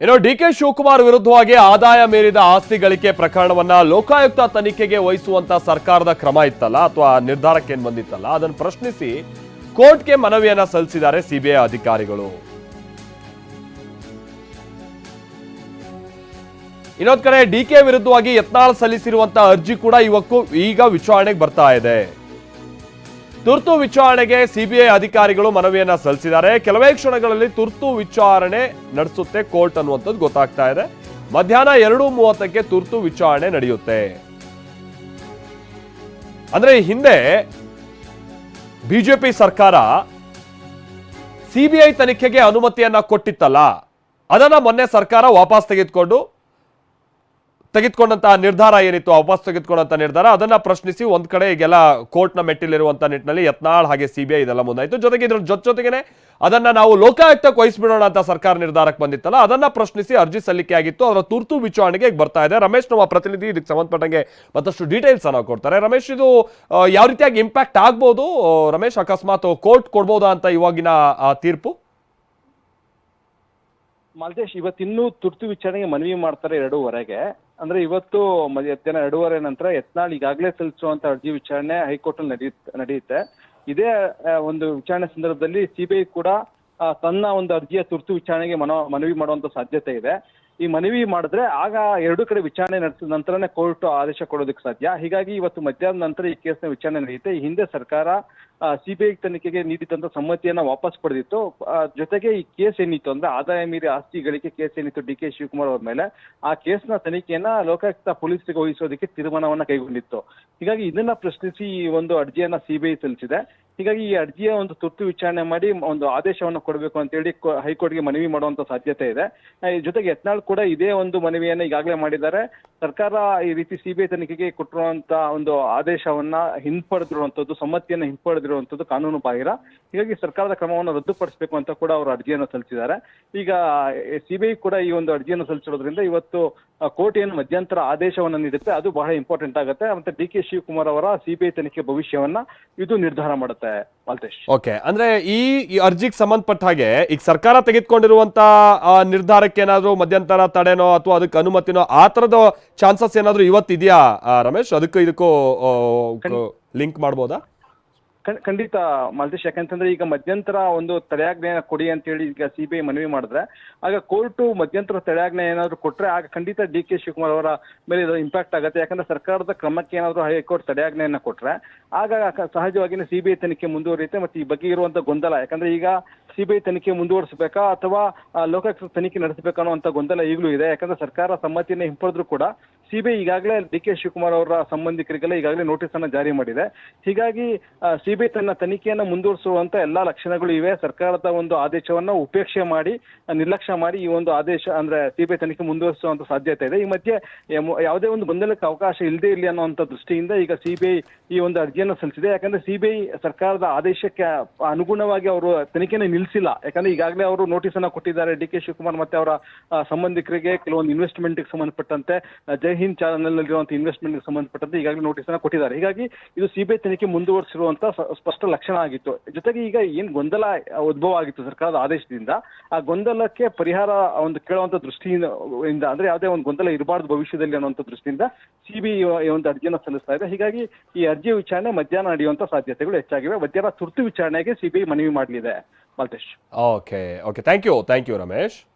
ಇನ್ನು D K Shivakumar ವಿರುದ್ಧವಾಗಿ ಆದಾಯ ಮೀರಿದ ಆಸ್ತಿ ಗಳಿಕೆ ಪ್ರಕರಣವನ್ನ ಲೋಕಾಯುಕ್ತ ತನಿಖೆಗೆ ವಹಿಸುವಂತ ಸರ್ಕಾರದ ಕ್ರಮ ಇತ್ತಲ್ಲ ಅಥವಾ ನಿರ್ಧಾರಕ್ಕೆ ಬಂದಿತ್ತಲ್ಲ? ಅದನ್ನು ಪ್ರಶ್ನಿಸಿ ಕೋರ್ಟ್ಗೆ ಮನವಿಯನ್ನ ಸಲ್ಲಿಸಿದ್ದಾರೆ ಸಿಬಿಐ ಅಧಿಕಾರಿಗಳು. ಇನ್ನೊಂದ್ ಕಡೆ ಡಿ ಕೆ ವಿರುದ್ಧವಾಗಿ ಯತ್ನಾಳ್ ಸಲ್ಲಿಸಿರುವಂತಹ ಅರ್ಜಿ ಕೂಡ ಇವಕ್ಕೂ ಈಗ ವಿಚಾರಣೆಗೆ ಬರ್ತಾ ಇದೆ. ತುರ್ತು ವಿಚಾರಣೆಗೆ ಸಿಬಿಐ ಅಧಿಕಾರಿಗಳು ಮನವಿಯನ್ನ ಸಲ್ಲಿಸಿದ್ದಾರೆ. ಕೆಲವೇ ಕ್ಷಣಗಳಲ್ಲಿ ತುರ್ತು ವಿಚಾರಣೆ ನಡೆಸುತ್ತೆ ಕೋರ್ಟ್ ಅನ್ನುವಂಥದ್ದು ಗೊತ್ತಾಗ್ತಾ ಇದೆ. ಮಧ್ಯಾಹ್ನ ಎರಡು ಮೂವತ್ತಕ್ಕೆ ತುರ್ತು ವಿಚಾರಣೆ ನಡೆಯುತ್ತೆ. ಅಂದ್ರೆ ಹಿಂದೆ ಬಿಜೆಪಿ ಸರ್ಕಾರ ಸಿಬಿಐ ತನಿಖೆಗೆ ಅನುಮತಿಯನ್ನ ಕೊಟ್ಟಿತ್ತಲ್ಲ. ಅದನ್ನ ಮೊನ್ನೆ ಸರ್ಕಾರ ವಾಪಸ್ ತೆಗೆದುಕೊಂಡು ತೆಗೆದುಕೊಂಡಂತಹ ನಿರ್ಧಾರ ಏನಿತ್ತು ವಾಪಸ್ ತೆಗೆದುಕೊಂಡಂತ ನಿರ್ಧಾರ? ಅದನ್ನ ಪ್ರಶ್ನಿಸಿ ಒಂದ್ ಕಡೆ ಈಗೆಲ್ಲ ಕೋರ್ಟ್ನ ಮೆಟ್ಟಿಲಿರುವಂತ ನಿಟ್ಟಿನಲ್ಲಿ ಯತ್ನಾಳ್ ಹಾಗೆ ಸಿಬಿಐ ಇದೆಲ್ಲ ಮುಂದಾಯಿತು. ಜೊತೆಗೆ ಇದ್ರ ಜೊತೆ ಜೊತೆಗೇನೆ ಅದನ್ನ ನಾವು ಲೋಕಾಯುಕ್ತಕ್ಕೆ ವಹಿಸ್ಬಿಡೋಣ ಅಂತ ಸರ್ಕಾರ ನಿರ್ಧಾರಕ್ಕೆ ಬಂದಿತ್ತಲ್ಲ ಅದನ್ನ ಪ್ರಶ್ನಿಸಿ ಅರ್ಜಿ ಸಲ್ಲಿಕೆ ಆಗಿತ್ತು. ಅದರ ತುರ್ತು ವಿಚಾರಣೆಗೆ ಬರ್ತಾ ಇದೆ. ರಮೇಶ್ ನಮ್ಮ ಪ್ರತಿನಿಧಿ ಇದಕ್ಕೆ ಸಂಬಂಧಪಟ್ಟಂಗೆ ಮತ್ತಷ್ಟು ಡೀಟೇಲ್ಸ್ ಅನ್ನ ಕೊಡ್ತಾರೆ. ರಮೇಶ್ ಇದು ಯಾವ ರೀತಿಯಾಗಿ ಇಂಪ್ಯಾಕ್ಟ್ ಆಗ್ಬೋದು? ರಮೇಶ್ ಅಕಸ್ಮಾತ್ ಕೋರ್ಟ್ ಕೊಡ್ಬೋದಾ ಅಂತ ಇವಾಗಿನ ಆ, ತೀರ್ಪು? ಮಾಲ್ತೇಶ್ ಇವತ್ತಿನ್ನೂ ತುರ್ತು ವಿಚಾರಣೆಗೆ ಮನವಿ ಮಾಡ್ತಾರೆ ಎರಡೂವರೆಗೆ. ಅಂದ್ರೆ ಇವತ್ತು ಮಧ್ಯಾಹ್ನ ಎರಡೂವರೆ ನಂತರ ಯತ್ನಾಳ್ ಈಗಾಗಲೇ ಸಲ್ಲಿಸುವಂತ ಅರ್ಜಿ ವಿಚಾರಣೆ ಹೈಕೋರ್ಟ್ ಅಲ್ಲಿ ನಡೆಯುತ್ತೆ ನಡೆಯುತ್ತೆ. ಇದೇ ಒಂದು ವಿಚಾರಣೆ ಸಂದರ್ಭದಲ್ಲಿ ಸಿಬಿಐ ಕೂಡ ತನ್ನ ಒಂದು ಅರ್ಜಿಯ ತುರ್ತು ವಿಚಾರಣೆಗೆ ಮನೋ, ಮನವಿ ಮಾಡುವಂತ ಸಾಧ್ಯತೆ ಇದೆ. ಈ ಮನವಿ ಮಾಡಿದ್ರೆ ಆಗ ಎರಡು ಕಡೆ ವಿಚಾರಣೆ ನಡೆಸಿದ ನಂತರನೇ ಕೋರ್ಟ್ ಆದೇಶ ಕೊಡೋದಕ್ಕೆ ಸಾಧ್ಯ. ಹೀಗಾಗಿ ಇವತ್ತು ಮಧ್ಯಾಹ್ನ ನಂತರ ಈ ಕೇಸ್ನ ವಿಚಾರಣೆ ನಡೆಯುತ್ತೆ. ಈ ಹಿಂದೆ ಸರ್ಕಾರ ಸಿಬಿಐ ತನಿಖೆಗೆ ನೀಡಿದಂತ ಸಮ್ಮತಿಯನ್ನ ವಾಪಸ್ ಪಡೆದಿತ್ತು. ಜೊತೆಗೆ ಈ ಕೇಸ್ ಏನಿತ್ತು ಅಂದ್ರೆ ಆದಾಯ ಮೀರಿ ಆಸ್ತಿ ಗಳಿಕೆ ಕೇಸ್ ಏನಿತ್ತು ಡಿ ಕೆ ಶಿವಕುಮಾರ್ ಅವ್ರ ಮೇಲೆ, ಆ ಕೇಸ್ನ ತನಿಖೆಯನ್ನ ಲೋಕಾಯುಕ್ತ ಪೊಲೀಸರಿಗೆ ವಹಿಸೋದಕ್ಕೆ ತೀರ್ಮಾನವನ್ನ ಕೈಗೊಂಡಿತ್ತು. ಹೀಗಾಗಿ ಇದನ್ನ ಪ್ರಶ್ನಿಸಿ ಈ ಒಂದು ಅರ್ಜಿಯನ್ನ ಸಿಬಿಐ ಸಲ್ಲಿಸಿದೆ. ಹೀಗಾಗಿ ಈ ಅರ್ಜಿಯ ಒಂದು ತುರ್ತು ವಿಚಾರಣೆ ಮಾಡಿ ಒಂದು ಆದೇಶವನ್ನು ಕೊಡಬೇಕು ಅಂತ ಹೇಳಿ ಕೋ- ಹೈಕೋರ್ಟ್ಗೆ ಮನವಿ ಮಾಡುವಂತ ಸಾಧ್ಯತೆ ಇದೆ. ಜೊತೆಗೆ ಯತ್ನಾಳ್ ಕೂಡ ಇದೇ ಒಂದು ಮನವಿಯನ್ನ ಈಗಾಗಲೇ ಮಾಡಿದ್ದಾರೆ. ಸರ್ಕಾರ ಈ ರೀತಿ ಸಿಬಿಐ ತನಿಖೆಗೆ ಕೊಟ್ಟಿರುವಂತ ಒಂದು ಆದೇಶವನ್ನ ಹಿಂಪಡೆದಿರುವಂತದ್ದು, ಸಮ್ಮತಿಯನ್ನ ಹಿಂಪಡೆದಿರುವಂತದ್ದು ಕಾನೂನು ಬಾಹಿರ. ಹೀಗಾಗಿ ಸರ್ಕಾರದ ಕ್ರಮವನ್ನು ರದ್ದುಪಡಿಸಬೇಕು ಅಂತ ಕೂಡ ಅವರು ಅರ್ಜಿಯನ್ನು ಸಲ್ಲಿಸಿದ್ದಾರೆ. ಈಗ ಸಿಬಿಐ ಕೂಡ ಈ ಒಂದು ಅರ್ಜಿಯನ್ನು ಸಲ್ಲಿಸಿರೋದ್ರಿಂದ ಇವತ್ತು ಕೋರ್ಟ್ ಏನು ಮಧ್ಯಂತರ ಆದೇಶವನ್ನ ನೀಡುತ್ತೆ. ಅದು ಬಹಳ ಇಂಪಾರ್ಟೆಂಟ್ ಆಗುತ್ತೆ. ಮತ್ತೆ ಡಿ ಕೆ ಶಿವಕುಮಾರ್ ಅವರ ಸಿಬಿಐ ತನಿಖೆ ಭವಿಷ್ಯವನ್ನ ಇದು ನಿರ್ಧಾರ ಮಾಡುತ್ತೆ. ಮಾಲ್ತೇಶ್ ಓಕೆ ಅಂದ್ರೆ ಈ ಈ ಅರ್ಜಿಗೆ ಸಂಬಂಧಪಟ್ಟ ಹಾಗೆ ಈಗ ಸರ್ಕಾರ ತೆಗೆದುಕೊಂಡಿರುವಂತ ನಿರ್ಧಾರಕ್ಕೆ ಏನಾದ್ರು ಮಧ್ಯಂತರ ತಡೆನೋ ಅಥವಾ ಅದಕ್ಕೆ ಅನುಮತಿನೋ ಆ ತರದ ಚಾನ್ಸಸ್ ಏನಾದ್ರು ಇವತ್ತಿದೆಯಾ ರಮೇಶ್? ಅದಕ್ಕೂ ಇದಕ್ಕೂ ಲಿಂಕ್ ಮಾಡ್ಬೋದಾ? ಖಂಡಿತ ಮಾಲತೇಶ್, ಯಾಕಂತಂದ್ರೆ ಈಗ ಮಧ್ಯಂತರ ಒಂದು ತಡೆಯಾಜ್ಞೆ ಕೊಡಿ ಅಂತ ಹೇಳಿ ಈಗ ಸಿಬಿಐ ಮನವಿ ಮಾಡಿದ್ರೆ, ಆಗ ಕೋರ್ಟು ಮಧ್ಯಂತರ ತಡೆಯಾಜ್ಞೆ ಏನಾದ್ರು ಕೊಟ್ರೆ ಆಗ ಖಂಡಿತ ಡಿ ಕೆ ಶಿವಕುಮಾರ್ ಅವರ ಮೇಲೆ ಇದು ಇಂಪ್ಯಾಕ್ಟ್ ಆಗುತ್ತೆ. ಯಾಕಂದ್ರೆ ಸರ್ಕಾರದ ಕ್ರಮಕ್ಕೆ ಏನಾದ್ರು ಹೈಕೋರ್ಟ್ ತಡೆಯಾಜ್ಞೆಯನ್ನ ಕೊಟ್ರೆ, ಆಗ ಸಹಜವಾಗಿನೇ ಸಿಬಿಐ ತನಿಖೆ ಮುಂದುವರಿಯುತ್ತೆ ಮತ್ತೆ ಈ ಬಗ್ಗೆ ಇರುವಂತ ಗೊಂದಲ. ಯಾಕಂದ್ರೆ ಈಗ ಸಿಬಿಐ ತನಿಖೆ ಮುಂದುವರಿಸಬೇಕಾ ಅಥವಾ ಲೋಕಾಯುಕ್ತ ತನಿಖೆ ನಡೆಸಬೇಕಾ ಅಂತ ಗೊಂದಲ ಈಗಲೂ ಇದೆ. ಯಾಕಂದ್ರೆ ಸರ್ಕಾರ ಸಮ್ಮತಿಯನ್ನ ಹಿಂಪಡೆದ್ರು ಕೂಡ ಸಿಬಿಐ ಈಗಾಗಲೇ ಡಿ ಕೆ ಶಿವಕುಮಾರ್ ಅವರ ಸಂಬಂಧಿಕರಿಗೆಲ್ಲ ಈಗಾಗಲೇ ನೋಟಿಸ್ ಅನ್ನ ಜಾರಿ ಮಾಡಿದೆ. ಹೀಗಾಗಿ ಸಿಬಿಐ ತನ್ನ ತನಿಖೆಯನ್ನ ಮುಂದುವರಿಸುವಂತ ಎಲ್ಲಾ ಲಕ್ಷಣಗಳು ಇವೆ. ಸರ್ಕಾರದ ಒಂದು ಆದೇಶವನ್ನ ಉಪೇಕ್ಷೆ ಮಾಡಿ, ನಿರ್ಲಕ್ಷ್ಯ ಮಾಡಿ ಈ ಒಂದು ಆದೇಶ, ಅಂದ್ರೆ ಸಿಬಿಐ ತನಿಖೆ ಮುಂದುವರಿಸುವಂತ ಸಾಧ್ಯತೆ ಇದೆ. ಈ ಮಧ್ಯೆ ಯಾವುದೇ ಒಂದು ಗೊಂದಲಕ್ಕೆ ಅವಕಾಶ ಇಲ್ಲದೆ ಇರಲಿ ಅನ್ನುವಂತ ದೃಷ್ಟಿಯಿಂದ ಈಗ ಸಿಬಿಐ ಈ ಒಂದು ಅರ್ಜಿಯನ್ನು ಸಲ್ಲಿಸಿದೆ. ಯಾಕಂದ್ರೆ ಸಿಬಿಐ ಸರ್ಕಾರದ ಆದೇಶಕ್ಕೆ ಅನುಗುಣವಾಗಿ ಅವರು ತನಿಖೆನ ನಿಲ್ಲಿಸಿಲ್ಲ ಯಾಕಂದ್ರೆ ಈಗಾಗಲೇ ಅವರು ನೋಟಿಸ್ ಅನ್ನ ಕೊಟ್ಟಿದ್ದಾರೆ. ಡಿ ಕೆ ಶಿವಕುಮಾರ್ ಮತ್ತೆ ಅವರ ಸಂಬಂಧಿಕರಿಗೆ ಕೆಲವೊಂದು ಇನ್ವೆಸ್ಟ್ಮೆಂಟ್ ಸಂಬಂಧಪಟ್ಟಂತೆ, ಜೈ ಹಿಂದ್ ಇನ್ವೆಸ್ಟ್ಮೆಂಟ್ ಸಂಬಂಧಪಟ್ಟಂತೆ ಈಗಾಗಲೇ ನೋಟಿಸ್ ಅನ್ನ ಕೊಟ್ಟಿದ್ದಾರೆ. ಹೀಗಾಗಿ ಇದು ಸಿಬಿಐ ತನಿಖೆ ಮುಂದುವರಿಸಿರುವಂತಹ ಸ್ಪಷ್ಟ ಲಕ್ಷಣ ಆಗಿತ್ತು. ಜೊತೆಗೆ ಈಗ ಏನ್ ಗೊಂದಲ ಉದ್ಭವ ಆಗಿತ್ತು ಸರ್ಕಾರದ ಆದೇಶದಿಂದ, ಆ ಗೊಂದಲಕ್ಕೆ ಪರಿಹಾರ ಒಂದು ಕೇಳುವಂತ ದೃಷ್ಟಿಯಿಂದ ಅಂದ್ರೆ ಯಾವುದೇ ಒಂದು ಗೊಂದಲ ಇರಬಾರ್ದು ಭವಿಷ್ಯದಲ್ಲಿ ಅನ್ನುವಂಥ ದೃಷ್ಟಿಯಿಂದ ಸಿಬಿಐ ಒಂದು ಅರ್ಜಿಯನ್ನು ಸಲ್ಲಿಸ್ತಾ ಇದೆ. ಹೀಗಾಗಿ ಈ ಅರ್ಜಿ ವಿಚಾರಣೆ ಮಧ್ಯಾಹ್ನ ನಡೆಯುವಂತ ಸಾಧ್ಯತೆಗಳು ಹೆಚ್ಚಾಗಿವೆ. ಮಧ್ಯಾಹ್ನ ತುರ್ತು ವಿಚಾರಣೆಗೆ ಸಿಬಿಐ ಮನವಿ ಮಾಡಲಿದೆ. Malthesh okay okay thank you thank you Ramesh